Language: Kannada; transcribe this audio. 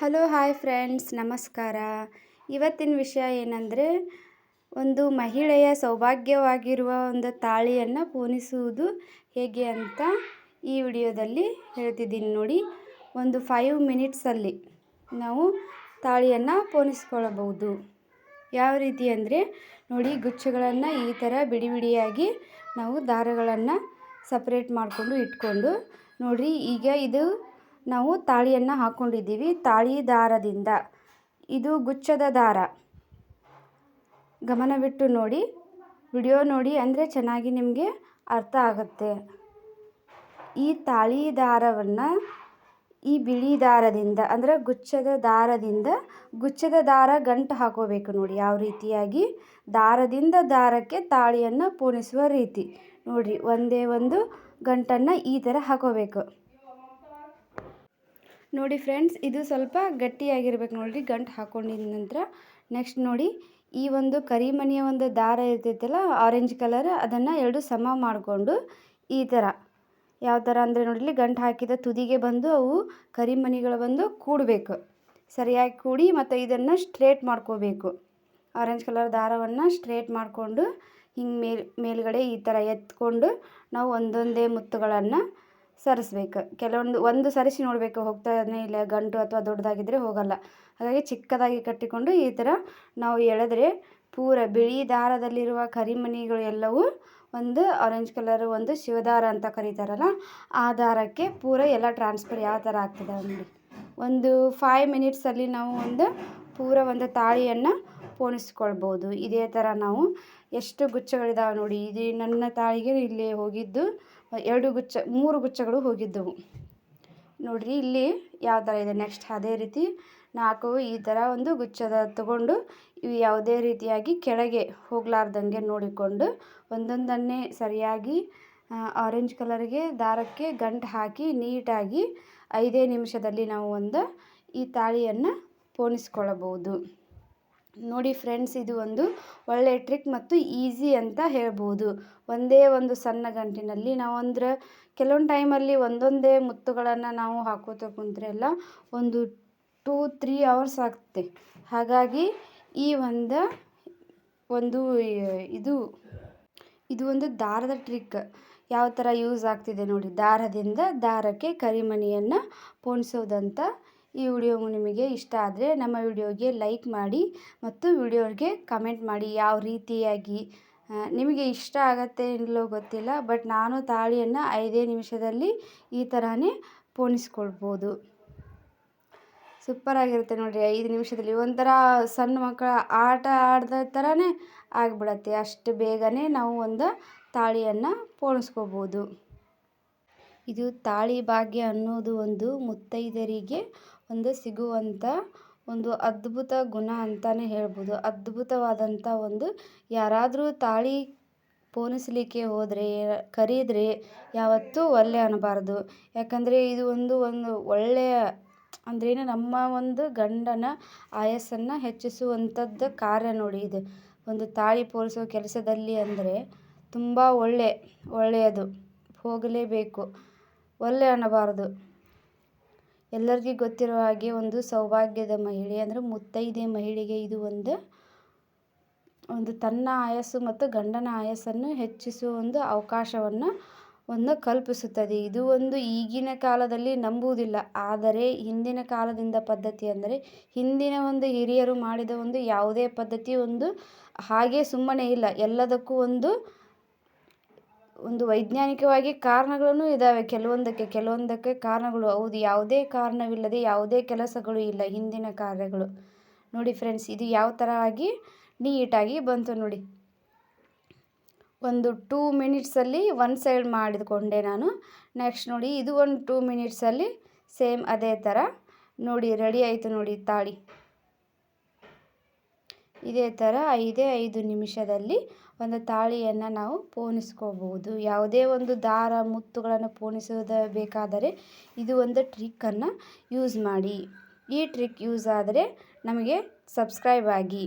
ಹಲೋ, ಹಾಯ್ ಫ್ರೆಂಡ್ಸ್, ನಮಸ್ಕಾರ. ಇವತ್ತಿನ ವಿಷಯ ಏನಂದರೆ, ಒಂದು ಮಹಿಳೆಯ ಸೌಭಾಗ್ಯವಾಗಿರುವ ಒಂದು ತಾಳಿಯನ್ನು ಪೂನಿಸುವುದು ಹೇಗೆ ಅಂತ ಈ ವಿಡಿಯೋದಲ್ಲಿ ಹೇಳ್ತಿದ್ದೀನಿ ನೋಡಿ. ಒಂದು ಫೈವ್ ಮಿನಿಟ್ಸಲ್ಲಿ ನಾವು ತಾಳಿಯನ್ನು ಪೋಣಿಸ್ಕೊಳ್ಳಬಹುದು ಯಾವ ರೀತಿ ಅಂದರೆ, ನೋಡಿ ಗುಚ್ಚಗಳನ್ನು ಈ ಥರ ಬಿಡಿ ಬಿಡಿಯಾಗಿ ನಾವು ದಾರಗಳನ್ನು ಸಪ್ರೇಟ್ ಮಾಡಿಕೊಂಡು ಇಟ್ಕೊಂಡು, ನೋಡಿರಿ ಈಗ ಇದು ನಾವು ತಾಳಿಯನ್ನು ಹಾಕ್ಕೊಂಡಿದ್ದೀವಿ ತಾಳಿ ದಾರದಿಂದ ಇದು ಗುಚ್ಚದ ದಾರ. ಗಮನವಿಟ್ಟು ನೋಡಿ. ವಿಡಿಯೋ ನೋಡಿ ಅಂದರೆ ಚೆನ್ನಾಗಿ ನಿಮಗೆ ಅರ್ಥ ಆಗುತ್ತೆ. ಈ ತಾಳಿ ದಾರವನ್ನು ಈ ಬಿಳಿ ದಾರದಿಂದ ಅಂದರೆ ಗುಚ್ಚದ ದಾರದಿಂದ ಗುಚ್ಚದ ದಾರ ಗಂಟು ಹಾಕೋಬೇಕು ನೋಡಿ. ಯಾವ ರೀತಿಯಾಗಿ? ದಾರದಿಂದ ದಾರಕ್ಕೆ ತಾಳಿಯನ್ನು ಪೋಣಿಸುವ ರೀತಿ. ನೋಡಿರಿ, ಒಂದೇ ಒಂದು ಗಂಟನ್ನು ಈ ಥರ ಹಾಕೋಬೇಕು. ನೋಡಿ ಫ್ರೆಂಡ್ಸ್, ಇದು ಸ್ವಲ್ಪ ಗಟ್ಟಿಯಾಗಿರ್ಬೇಕು ನೋಡಿರಿ, ಗಂಟು ಹಾಕೊಂಡಿದ ನಂತರ. ನೆಕ್ಸ್ಟ್ ನೋಡಿ, ಈ ಒಂದು ಕರಿಮಣಿಯ ಒಂದು ದಾರ ಇರ್ತೈತಲ್ಲ ಆರೆಂಜ್ ಕಲರ್ ಅದನ್ನು ಎರಡು ಸಮ ಮಾಡಿಕೊಂಡು ಈ ಥರ ಯಾವ ಥರ ಅಂದರೆ ನೋಡಿಲಿ ಗಂಟು ಹಾಕಿದ ತುದಿಗೆ ಬಂದು ಅವು ಕರಿಮಣಿಗಳು ಬಂದು ಕೂಡಬೇಕು. ಸರಿಯಾಗಿ ಕೂಡಿ ಮತ್ತು ಇದನ್ನು ಸ್ಟ್ರೇಟ್ ಮಾಡ್ಕೋಬೇಕು. ಆರೆಂಜ್ ಕಲರ್ ದಾರವನ್ನು ಸ್ಟ್ರೇಟ್ ಮಾಡಿಕೊಂಡು ಹಿಂಗೆ ಮೇಲ್, ಮೇಲುಗಡೆ ಈ ಥರ ಎತ್ಕೊಂಡು ನಾವು ಒಂದೊಂದೇ ಮುತ್ತುಗಳನ್ನು ಸರಿಸ್ಬೇಕು. ಕೆಲವೊಂದು, ಒಂದು ಸರಿಸಿ ನೋಡಬೇಕು. ಹೋಗ್ತಾನೆ ಇಲ್ಲ ಗಂಟು ಅಥವಾ ದೊಡ್ಡದಾಗಿದ್ದರೆ ಹೋಗಲ್ಲ. ಹಾಗಾಗಿ ಚಿಕ್ಕದಾಗಿ ಕಟ್ಟಿಕೊಂಡು ಈ ಥರ ನಾವು ಎಳೆದ್ರೆ ಪೂರ ಬಿಳಿ ದಾರದಲ್ಲಿರುವ ಕರಿಮಣಿಗಳು ಎಲ್ಲವೂ ಒಂದು ಆರೆಂಜ್ ಕಲರ್ ಒಂದು ಶಿವದಾರ ಅಂತ ಕರೀತಾರಲ್ಲ, ಆ ದಾರಕ್ಕೆ ಪೂರ ಎಲ್ಲ ಟ್ರಾನ್ಸ್ಫರ್ ಯಾವ ಥರ ಆಗ್ತದೆ ನೋಡಿ. ಒಂದು ಫೈವ್ ಮಿನಿಟ್ಸಲ್ಲಿ ನಾವು ಒಂದು ಪೂರ ಒಂದು ತಾಳಿಯನ್ನು ಪೋಣಿಸ್ಕೊಳ್ಬೋದು ಇದೇ ಥರ ನಾವು ಎಷ್ಟು ಗುಚ್ಚಗಳಿದಾವೆ ನೋಡಿ, ಇದು ನನ್ನ ತಾಳಿಗೆ ಇಲ್ಲಿ ಹೋಗಿದ್ದು, ಎರಡು ಗುಚ್ಚ, ಮೂರು ಗುಚ್ಚಗಳು ಹೋಗಿದ್ದವು. ನೋಡಿರಿ, ಇಲ್ಲಿ ಯಾವ ಥರ ಇದೆ? ನೆಕ್ಸ್ಟ್ ಅದೇ ರೀತಿ ನಾಲ್ಕು ಈ ಥರ ಒಂದು ಗುಚ್ಚದ ತಗೊಂಡು ಇವು ಯಾವುದೇ ರೀತಿಯಾಗಿ ಕೆಳಗೆ ಹೋಗಲಾರ್ದಂಗೆ ನೋಡಿಕೊಂಡು ಒಂದೊಂದನ್ನೇ ಸರಿಯಾಗಿ ಆರೆಂಜ್ ಕಲರ್ಗೆ ದಾರಕ್ಕೆ ಗಂಟು ಹಾಕಿ ನೀಟಾಗಿ ಐದೇ ನಿಮಿಷದಲ್ಲಿ ನಾವು ಒಂದು ಈ ತಾಳಿಯನ್ನು ಪೋಣಿಸ್ಕೊಳ್ಳಬಹುದು ನೋಡಿ ಫ್ರೆಂಡ್ಸ್, ಇದು ಒಂದು ಒಳ್ಳೆಯ ಟ್ರಿಕ್ ಮತ್ತು ಈಸಿ ಅಂತ ಹೇಳ್ಬೋದು. ಒಂದೇ ಒಂದು ಸಣ್ಣ ಗಂಟಿನಲ್ಲಿ ನಾವು ಅಂದ್ರೆ ಕೆಲವೊಂದು ಟೈಮಲ್ಲಿ ಒಂದೊಂದೇ ಮುತ್ತುಗಳನ್ನು ನಾವು ಹಾಕೋತ ಕುಂತ್ರೆ ಎಲ್ಲ ಒಂದು ಟೂ, ತ್ರೀ ಅವರ್ಸ್ ಆಗುತ್ತೆ ಹಾಗಾಗಿ ಈ ಒಂದು ಒಂದು ಇದು ಇದು ಒಂದು ದಾರದ ಟ್ರಿಕ್. ಯಾವ ಥರ ಯೂಸ್ ಆಗ್ತಿದೆ ನೋಡಿ, ದಾರದಿಂದ ದಾರಕ್ಕೆ ಕರಿಮಣಿಯನ್ನು ಪೋಣಿಸೋದಂತ ಈ ವಿಡಿಯೋ ನಿಮಗೆ ಇಷ್ಟ ಆದರೆ ನಮ್ಮ ವಿಡಿಯೋಗೆ ಲೈಕ್ ಮಾಡಿ ಮತ್ತು ವಿಡಿಯೋಗೆ ಕಮೆಂಟ್ ಮಾಡಿ ಯಾವ ರೀತಿಯಾಗಿ ನಿಮಗೆ ಇಷ್ಟ ಆಗತ್ತೆ ಇಲ್ಲೋ ಗೊತ್ತಿಲ್ಲ, ಬಟ್ ನಾನು ತಾಳಿಯನ್ನು ಐದೇ ನಿಮಿಷದಲ್ಲಿ ಈ ಥರನೇ ಪೋಣಿಸ್ಕೊಳ್ಬೋದು. ಸೂಪರಾಗಿರುತ್ತೆ ನೋಡಿರಿ, ಐದು ನಿಮಿಷದಲ್ಲಿ ಒಂಥರ ಸಣ್ಣ ಮಕ್ಕಳ ಆಟ ಆಡಿದ ಥರನೇ ಆಗಿಬಿಡತ್ತೆ. ಅಷ್ಟು ಬೇಗನೆ ನಾವು ಒಂದು ತಾಳಿಯನ್ನು ಪೋಣಿಸ್ಕೋಬೋದು ಇದು ತಾಳಿ ಭಾಗ್ಯ ಅನ್ನೋದು ಒಂದು ಮುತ್ತೈದೆಯರಿಗೆ ಒಂದು ಸಿಗುವಂಥ ಒಂದು ಅದ್ಭುತ ಗುಣ ಅಂತಲೇ ಹೇಳ್ಬೋದು. ಅದ್ಭುತವಾದಂಥ ಒಂದು ಯಾರಾದರೂ ತಾಳಿ ಪೋಣಿಸ್ಲಿಕ್ಕೆ ಹೋದರೆ, ಕರೀದ್ರೆ ಯಾವತ್ತೂ ಒಲ್ಲೆ ಅನ್ನಬಾರ್ದು ಯಾಕಂದರೆ ಇದು ಒಂದು ಒಂದು ಒಳ್ಳೆಯ ಅಂದ್ರೇನು ನಮ್ಮ ಒಂದು ಗಂಡನ ಆಯಸ್ಸನ್ನು ಹೆಚ್ಚಿಸುವಂಥದ್ದು ಕಾರ್ಯ ನೋಡಿ ಇದು. ಒಂದು ತಾಳಿ ಪೋಲಿಸೋ ಕೆಲಸದಲ್ಲಿ ಅಂದರೆ ತುಂಬ ಒಳ್ಳೆ, ಒಳ್ಳೆಯದು. ಹೋಗಲೇಬೇಕು. ಒಲ್ಲೆ ಅನ್ನಬಾರದು. ಎಲ್ಲರಿಗೂ ಗೊತ್ತಿರೋ ಹಾಗೆ ಒಂದು ಸೌಭಾಗ್ಯದ ಮಹಿಳೆ ಅಂದರೆ ಮುತ್ತೈದೆ ಮಹಿಳೆಗೆ ಇದು ಒಂದು ಒಂದು ತನ್ನ ಆಯಸ್ಸು ಮತ್ತು ಗಂಡನ ಆಯಸ್ಸನ್ನು ಹೆಚ್ಚಿಸುವ ಒಂದು ಅವಕಾಶವನ್ನು ಒಂದು ಕಲ್ಪಿಸುತ್ತದೆ. ಇದು ಒಂದು ಈಗಿನ ಕಾಲದಲ್ಲಿ ನಂಬುವುದಿಲ್ಲ. ಆದರೆ ಹಿಂದಿನ ಕಾಲದಿಂದ ಪದ್ಧತಿ ಅಂದರೆ ಹಿಂದಿನ ಒಂದು ಹಿರಿಯರು ಮಾಡಿದ ಒಂದು ಯಾವುದೇ ಪದ್ಧತಿ ಒಂದು ಹಾಗೆ ಸುಮ್ಮನೆ ಇಲ್ಲ. ಎಲ್ಲದಕ್ಕೂ ಒಂದು ಒಂದು ವೈಜ್ಞಾನಿಕವಾಗಿ ಕಾರಣಗಳನ್ನು ಇದ್ದಾವೆ ಕೆಲವೊಂದಕ್ಕೆ ಕೆಲವೊಂದಕ್ಕೆ ಕಾರಣಗಳು. ಹೌದು, ಯಾವುದೇ ಕಾರಣವಿಲ್ಲದೆ ಯಾವುದೇ ಕೆಲಸಗಳು ಇಲ್ಲ. ಹಿಂದಿನ ಕಾರ್ಯಗಳು. ನೋಡಿ ಫ್ರೆಂಡ್ಸ್ ಇದು ಯಾವ ಥರ ಆಗಿ ನೀಟಾಗಿ ಬಂತು ನೋಡಿ. ಒಂದು ಟೂ ಮಿನಿಟ್ಸಲ್ಲಿ ಒನ್ ಸೈಡ್ ಮಾಡಿದ್ಕೊಂಡೆ ನಾನು. ನೆಕ್ಸ್ಟ್ ನೋಡಿ, ಇದು ಒಂದು ಟೂ ಮಿನಿಟ್ಸಲ್ಲಿ ಸೇಮ್ ಅದೇ ಥರ ನೋಡಿ ರೆಡಿ ಆಯಿತು ನೋಡಿ, ತಾಳಿ. ಇದೇ ಥರ ಐದೇ ಐದು ನಿಮಿಷದಲ್ಲಿ ಒಂದು ತಾಳಿಯನ್ನು ನಾವು ಪೋಣಿಸ್ಕೋಬಹುದು. ಯಾವುದೇ ಒಂದು ದಾರ, ಮುತ್ತುಗಳನ್ನು ಪೋಣಿಸೋದು ಬೇಕಾದರೆ ಇದು ಒಂದು ಟ್ರಿಕ್ಕನ್ನು ಯೂಸ್ ಮಾಡಿ. ಈ ಟ್ರಿಕ್ ಯೂಸ್ ಆದರೆ ನಮಗೆ ಸಬ್ಸ್ಕ್ರೈಬ್ ಆಗಿ.